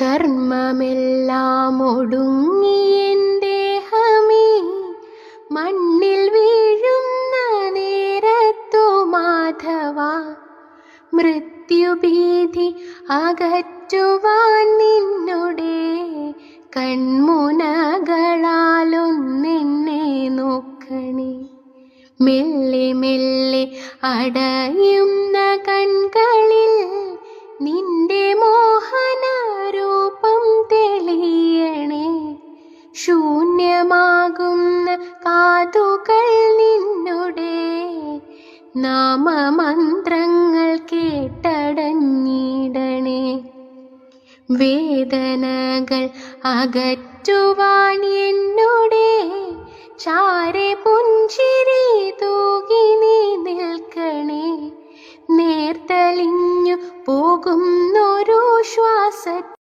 കർമ്മമെല്ലാം ഒടുങ്ങിയൻ ദേഹമേ മണ്ണിൽ വീഴുന്ന നേരത്തു മാധവ മൃത്യുഭീതി അകറ്റുവാൻ നിന്നുടെ കൺമുനകളാലൊന്നെന്നെ നോക്കണേ. മെല്ലെ മെല്ലെ അടയുന്ന കൺകളിൽ ശൂന്യമാകുന്ന കാതുകൾ നിന്നുടെ നാമമന്ത്രങ്ങൾ കേട്ടടഞ്ഞിടണേ. വേദനകൾ അകറ്റുവാൻ എന്നുടെ ചാരെ പുഞ്ചിരി തൂകി നീ നിൽക്കണേ. നേർത്തലിഞ്ഞു പോകുന്നൊരു ശ്വാസ